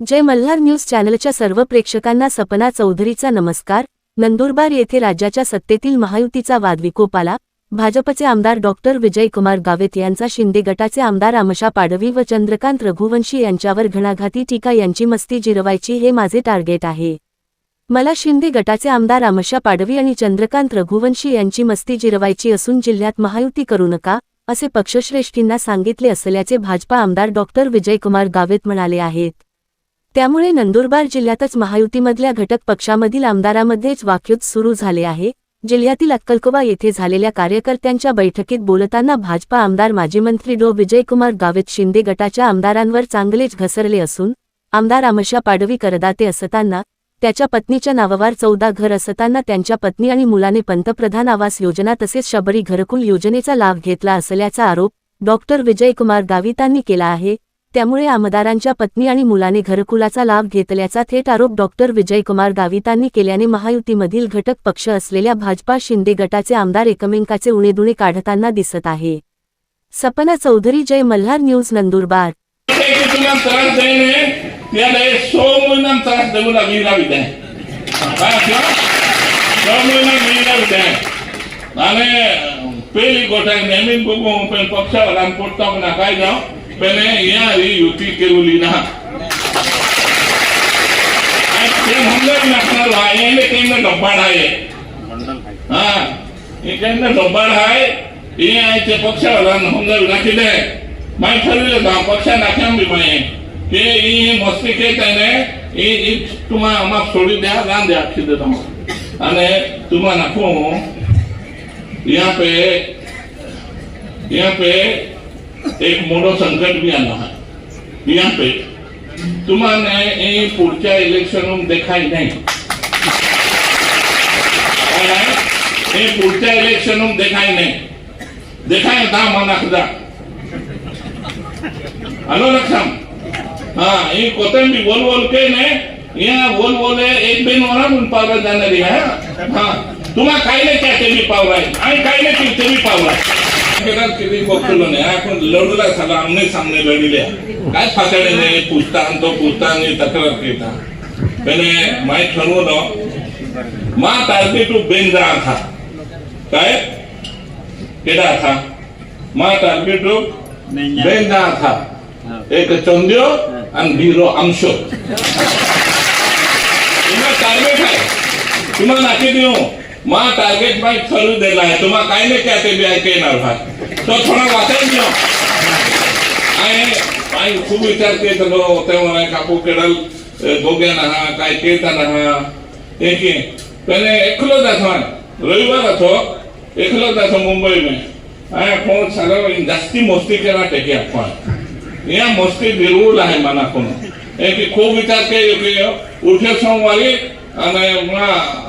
जय Malhar news चॅनलच्या सर्व प्रेक्षकांना सपना चौधरीचा नमस्कार. नंदुरबार येथे राज्याच्या सत्तेतील महायुतीचा वाद विकोपाला भाजपचे आमदार डॉक्टर विजयकुमार गावित यांचा शिंदे गटाचे आमदार आमशा पाडवी व चंद्रकांत रघुवंशी यांच्यावर घणाघाती टीका यांची मस्ती जिरवायची हे माझे टार्गेट आहे. मला शिंदे गटाचे आमदार आमशा पाडवी आणि चंद्रकांत रघुवंशी यांची मस्ती जिरवायची असून जिल्ह्यात महायुती करू नका असे पक्षश्रेष्ठींना सांगितले असल्याचे भाजपा आमदार डॉक्टर विजयकुमार गावित म्हणाले आहेत. त्यामुळे नंदुरबार जिल्ह्यातच महायुतीमधल्या घटक पक्षामधील आमदारामध्येच वाक्युत सुरू झाले आहे. जिल्ह्यातील अक्कलकोबा येथे झालेल्या कार्यकर्त्यांच्या बैठकीत बोलताना भाजपा आमदार माजी मंत्री डो. विजयकुमार गावित शिंदे गटाच्या आमदारांवर चांगलेच घसरले असून आमदार आमशा पाडवी करदाते असताना त्याच्या पत्नीच्या नावावर चौदा घर असताना त्यांच्या पत्नी आणि मुलाने पंतप्रधान आवास योजना तसेच शबरी घरकुल योजनेचा लाभ घेतला असल्याचा आरोप डॉक्टर विजयकुमार गावितांनी केला आहे. त्यामुळे आमदारांच्या पत्नी आणि मुलाने घरकुलाचा लाभ घेतल्याचा थेट आरोप डॉक्टर विजयकुमार गावितांनी केल्याने महायुतीमधील घटक पक्ष असलेल्या भाजपा शिंदे गटाचे आमदार एकमेकाचे उणेदुणे काढताना दिसत आहे. सपना चौधरी जय मल्हार न्यूज नंदुरबार. की तुला त्रास देणे त्याला एक सो महिना त्रास देऊ लागली विद्या काय असलं सो महिना मिळणार विद्या आणि પેલી ગોઠા નેમી બગો પણ પક્ષાવાળા પોતા ના કાઈ જાઓ પેને યા રી યુતિ કેરુલી ના આ તેમ હમલે નાખનાર હાય એને કેમને ડબ્બાડ હાય હા એ કેમને ડબ્બાડ હાય એ આ તે પક્ષાવાળા હમલે નાખી દે માય ઠરવી દા પક્ષા નાખ્યા બી માય કે એ મસ્તી કે તેને એ એ તુમા અમાક છોડી દે રાન દે આખી દે તમે અને તુમા નાખો यहाँ पे यहाँ पे एक मोठं संकट भी आलं है यहाँ पे तुम्हाला हे पुढच्या इलेक्शन देखाई नाही. हे पुढच्या इलेक्शन देखाई नाही. देखाय दा हॅलो आलो लक्षात हा ही कोथंबी बोल बोल के ने यहाँ बोल बोले एक बेन वरा म्हणून पावला जाणारी आहे हा. तुम्हा कायले नाही त्या ते मी पावलाय. आणि काय नाही ते मी पावलाय. केदार किती बघतो नाही आपण लढूला झाला आमने सामने लढिले काय फातडे नाही पुसता तो पुसता आणि तक्रार केता त्याने माहीत ठरवलं मा तारखे तू बेंजा था काय केडा था मा तारखे तू बेंजा था एक चंद्यो आणि भीरो आमशो तुम्हाला टार्गेट आहे तुम्हाला नाकी देऊ मा टार्गेट बाईक चालू दिला आहे तुम्हाला काही नाही क्या ते बी ऐके येणार भात तो थोडा वाचायला घेऊ आणि आई खूप विचार केत लो तेव्हा कापू केडल गोग्या ना हा काय केता ना हा एक त्याने एकलो जातो रविवार अथो एकलो जातो मुंबई में आया कोण सगळं जास्ती मस्ती केला टेकी आपण या मस्ती बिरवूल आहे मना कोण एक खूप विचार के उठे सोमवारी અને હમણાં કાર્યકર એપો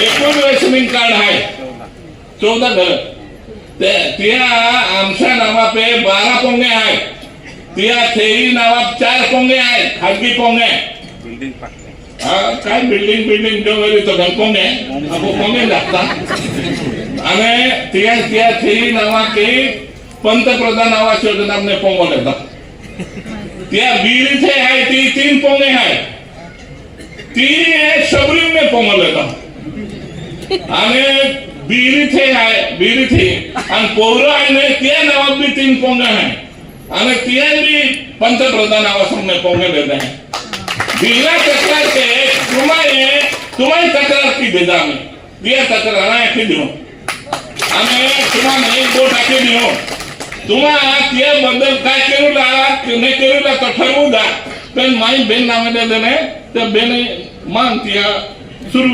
एकूण रेशनिंग कार्ड आहे. चौदा घर. त्या आमच्या नावापे बारा पोंगे आहे त्या थेरी नावात चार पोंगे आहे खाजगी पोंगे. हा काय बिल्डिंग बिल्डिंग जो गेली तो घर पोंगे. आपण पोंगे लागतात आणि त्या त्या थेरी नावा की पंतप्रधान आवास योजना ने पोंगो येतात त्या बीर आहे ती तीन पोंगे आहे ती शबरी में पोंगल येतात आणि बीर आहे बीर आणि पौर आहे ना त्या नावात बी तीन पोंगे आहे आणि त्या बी पंतप्रधान आवासामध्ये पोंगे देत आहे बिना तक्रार के तुम्हारे तुम्हारी तक्रार की देता आम्ही त्या तक्रार आखी देऊ आम्ही तुम्हाला एक बोट आखी देऊ तुम्हाला त्याबद्दल काय करू लागला नाही करू लागला तर ठरवू द्या पण माई बेन नावाने तर बेन मान सुरू